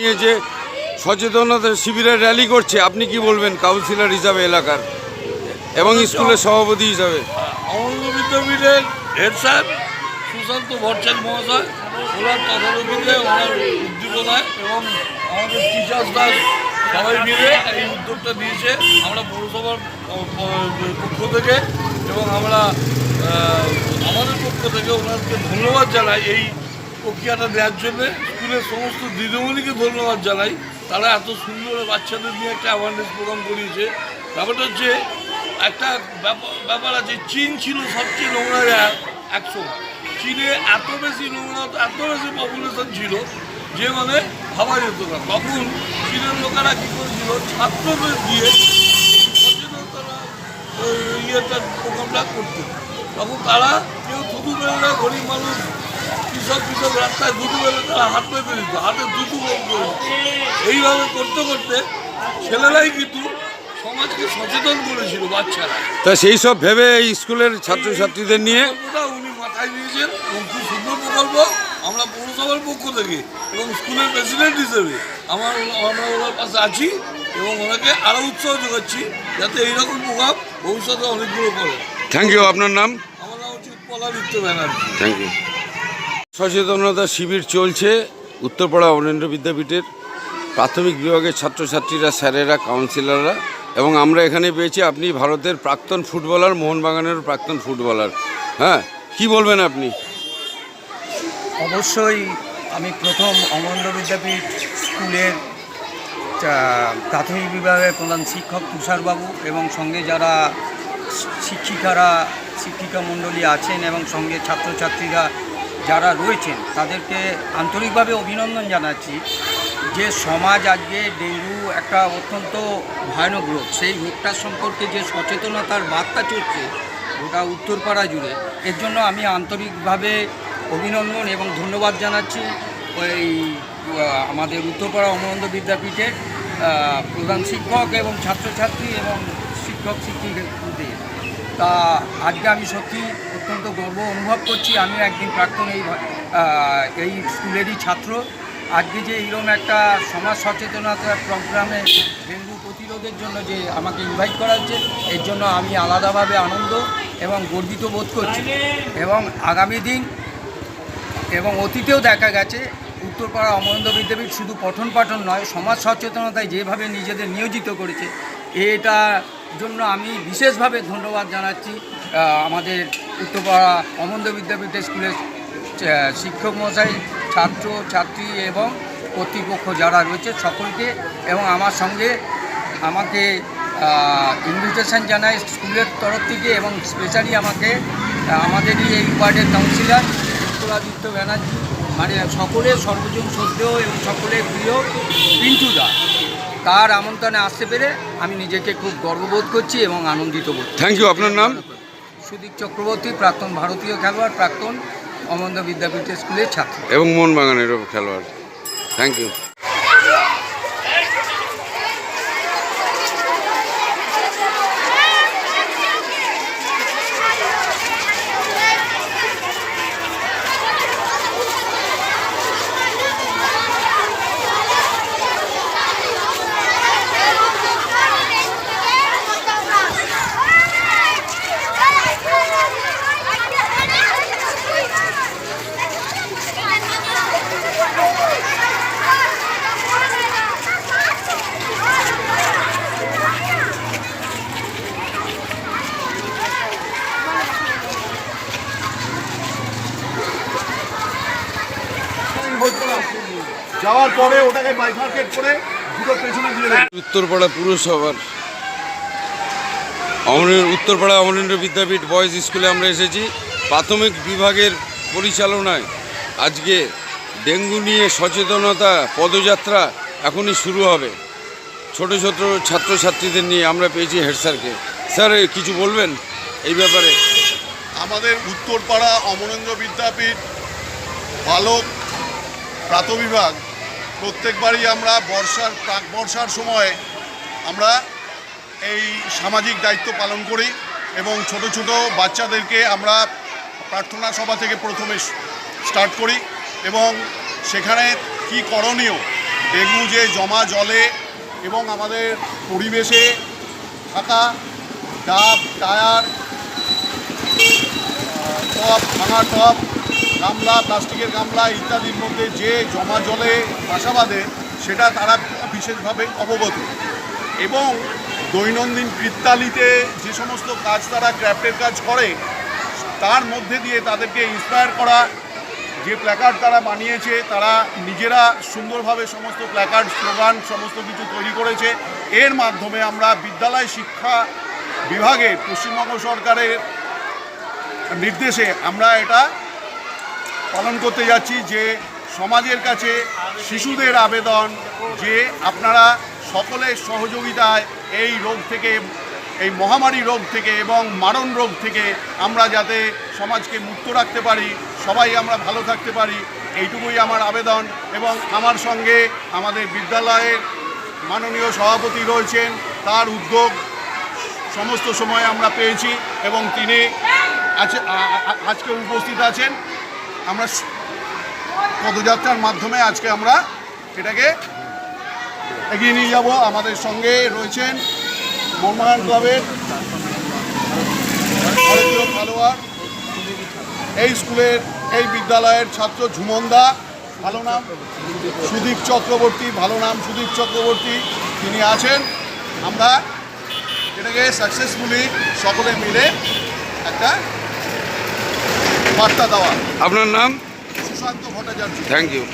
নিয়ে যে সচেতনতা শিবিরের র্যালি করছে, আপনি কি বলবেন কাউন্সিলর হিসাবে এলাকার এবং স্কুলের সভাপতি হিসাবে? অমঙ্গ হেড স্যার সুশান্ত ভট্টাচার্য মহাশয়, ওনার তদারকিতে ওনার উদ্দীপনায় এবং আমাদের টিচার্সরা সবাই মিলে এই উদ্যোগটা দিয়েছে। আমরা পৌরসভার পক্ষ থেকে এবং আমরা আমাদের পক্ষ থেকে ওনাকে ধন্যবাদ জানাই এই প্রক্রিয়াটা দেওয়ার জন্য। স্কুলের সমস্ত দিদিমণিকে ধন্যবাদ জানাই। তারা এত সুন্দর বাচ্চাদের নিয়ে একটা অ্যাওয়ারনেস প্রোগ্রাম করিয়েছে। ব্যাপারটা হচ্ছে, একটা ব্যাপার আছে, চীন ছিল সবচেয়ে নোংরা একশো। চীনে এত বেশি নোংরা, এত বেশি পপুলেশন ছিল যে মানে ভাবা যেত না। তখন চীনের লোকেরা কী করেছিল, ছাত্রদের দিয়ে সচেতনতা ইয়েটা প্রোগ্রামটা করতো। তখন তারা কেউ থুতু না, গরিব মানুষ কৃষক কৃষক রাস্তায় দুটো বেলে তারা হাত পেতে দিত হাতে দুটো বল করে। এইভাবে করতে করতে ছেলেরাই কিন্তু সমাজকে সচেতন করেছিল বাচ্চারা। তা সেই সব ভেবে এই স্কুলের ছাত্রছাত্রীদের নিয়ে উনি মাথায় নিয়েছেন এবং খুব সুন্দর প্রকল্প আমরা পৌরসভার পক্ষ থেকে এবং স্কুলের প্রেসিডেন্ট হিসেবে আমার আমরা ওনার পাশে আছি এবং ওনাকে আরও উৎসাহ যোগাচ্ছি যাতে এইরকম প্রভাব ভবিষ্যতে অনেকগুলো করে থ্যাংক ইউ আপনার নাম? আমার নাম হচ্ছে উৎপলাদিত্য ব্যানার্জি। থ্যাংক ইউ সচেতনতা শিবির চলছে। উত্তরপাড়া অমরেন্দ্র বিদ্যাপীঠের প্রাথমিক বিভাগের ছাত্রছাত্রীরা, স্যারেরা, কাউন্সিলররা এবং আমরা এখানে পেয়েছি আপনি ভারতের প্রাক্তন ফুটবলার মোহনবাগানেরও প্রাক্তন ফুটবলার। হ্যাঁ কি বলবেন আপনি? অবশ্যই আমি প্রথম অমরেন্দ্র বিদ্যাপীঠ স্কুলের প্রাথমিক বিভাগের প্রধান শিক্ষক তুষারবাবু এবং সঙ্গে যারা শিক্ষিকারা, শিক্ষিকা মণ্ডলী আছেন এবং সঙ্গে ছাত্রছাত্রীরা যারা রয়েছেন, তাদেরকে আন্তরিকভাবে অভিনন্দন জানাচ্ছি যে সমাজ আজকে ডেঙ্গু একটা অত্যন্ত ভয়ানক রোগ। সেই রোগটার সম্পর্কে যে সচেতনতার বার্তা চলছে গোটা উত্তরপাড়া জুড়ে, এর জন্য আমি আন্তরিকভাবে অভিনন্দন এবং ধন্যবাদ জানাচ্ছি ওই আমাদের উত্তরপাড়া অমরানন্দ বিদ্যাপীঠের প্রধান শিক্ষক এবং ছাত্রছাত্রী এবং শিক্ষক শিক্ষিকাদের তা আজকে আমি সত্যি অত্যন্ত গর্ব অনুভব করছি। আমি একদিন প্রাক্তন এই এই স্কুলেরই ছাত্র। আজকে যে এইরকম একটা সমাজ সচেতনতা প্রোগ্রামে ডেঙ্গু প্রতিরোধের জন্য যে আমাকে ইনভাইট করা হচ্ছে, এর জন্য আমি আলাদাভাবে আনন্দ এবং গর্বিত বোধ করছি। এবং আগামী দিন এবং অতীতেও দেখা গেছে, উত্তরপাড়া অমরেন্দ্র বিদ্যাপীঠ শুধু পঠন পাঠন নয়, সমাজ সচেতনতায় যেভাবে নিজেদের নিয়োজিত করেছে এটা জন্য আমি বিশেষভাবে ধন্যবাদ জানাচ্ছি আমাদের উত্তরপাড়া অমরেন্দ্র বিদ্যাপীঠের স্কুলের শিক্ষক মশাই, ছাত্র, ছাত্রী এবং কর্তৃপক্ষ যারা রয়েছে সকলকে এবং আমার সঙ্গে আমাকে ইনভিটেশন জানায় স্কুলের তরফ থেকে এবং স্পেশালি আমাকে আমাদেরই এই ওয়ার্ডের কাউন্সিলর উত্তরাদিত্য ব্যানার্জি মানে সকলের সর্বজন শ্রদ্ধেয় এবং সকলের প্রিয় পিন্টু দা। তার আমন্ত্রণে আসতে পেরে আমি নিজেকে খুব গর্ববোধ করছি এবং আনন্দিত বোধ থ্যাংক ইউ আপনার নাম? সুদীপ চক্রবর্তী, প্রাক্তন ভারতীয় খেলোয়াড়, প্রাক্তন অমন্দ বিদ্যাপীঠের স্কুলের ছাত্র। এবং মোহনবাগানেরও খেলোয়াড়। থ্যাংক ইউ যাওয়ার পরে ওটাকে বাইফার্কেট করে দুটো পেছনে দিয়ে উত্তরপাড়া পুরসভার অমরেন্দ্র উত্তরপাড়া অমরেন্দ্র বিদ্যাপীঠ বয়েজ স্কুলে আমরা এসেছি। প্রাথমিক বিভাগের পরিচালনায় আজকে ডেঙ্গু নিয়ে সচেতনতা পদযাত্রা এখনই শুরু হবে। ছোট ছোট ছাত্রছাত্রীদের নিয়ে আমরা পেয়েছি হেড স্যারকে। স্যার কিছু বলবেন এই ব্যাপারে? আমাদের উত্তরপাড়া অমরেন্দ্র বিদ্যাপীঠ বালক প্রাতবিভাগ, প্রত্যেকবারই আমরা বর্ষার প্রাক, বর্ষার সময় আমরা এই সামাজিক দায়িত্ব পালন করি এবং ছোট ছোট বাচ্চাদেরকে আমরা প্রার্থনা সভা থেকে প্রথমে স্টার্ট করি এবং সেখানে কি করণীয়, ডেঙ্গু যে জমা জলে এবং আমাদের পরিবেশে থাকা ডাব, টায়ার টপ, ভাঙা টপ গামলা, প্লাস্টিকের গামলা ইত্যাদির মধ্যে যে জমা জলে বাসা বাঁধে সেটা তারা বিশেষভাবে অবগত। এবং দৈনন্দিন কৃত্যালিতে যে সমস্ত কাজ তারা ক্র্যাফটের কাজ করে, তার মধ্যে দিয়ে তাদেরকে ইন্সপায়ার করা, যে প্ল্যাকার্ড তারা বানিয়েছে, তারা নিজেরা সুন্দরভাবে সমস্ত প্ল্যাকার্ড স্লোগান সমস্ত কিছু তৈরি করেছে। এর মাধ্যমে আমরা বিদ্যালয় শিক্ষা বিভাগে পশ্চিমবঙ্গ সরকারের নির্দেশে আমরা এটা পালন করতে যাচ্ছি যে সমাজের কাছে শিশুদের আবেদন, যে আপনারা সকলের সহযোগিতায় এই রোগ থেকে, এই মহামারী রোগ থেকে এবং মারণ রোগ থেকে আমরা যাতে সমাজকে মুক্ত রাখতে পারি, সবাই আমরা ভালো থাকতে পারি, এইটুকুই আমার আবেদন এবং আমার সঙ্গে আমাদের বিদ্যালয়ের মাননীয় সভাপতি রয়েছেন, তার উদ্যোগ সমস্ত সময় আমরা পেয়েছি এবং তিনি আজকে উপস্থিত আছেন। আমরা পদযাত্রার মাধ্যমে আজকে আমরা এটাকে এগিয়ে নিয়ে যাব। আমাদের সঙ্গে রয়েছেন মোহনবাগান ক্লাবের এই স্কুলের, এই বিদ্যালয়ের ছাত্র ঝুমনদা ভালো নাম সুদীপ চক্রবর্তী, ভালো নাম সুদীপ চক্রবর্তী, তিনি আছেন। আমরা এটাকে সাকসেসফুলি সকলে মিলে একটা বার্তা দেওয়া। আপনার নাম? সুশান্ত ভট্টাচার্য। Thank you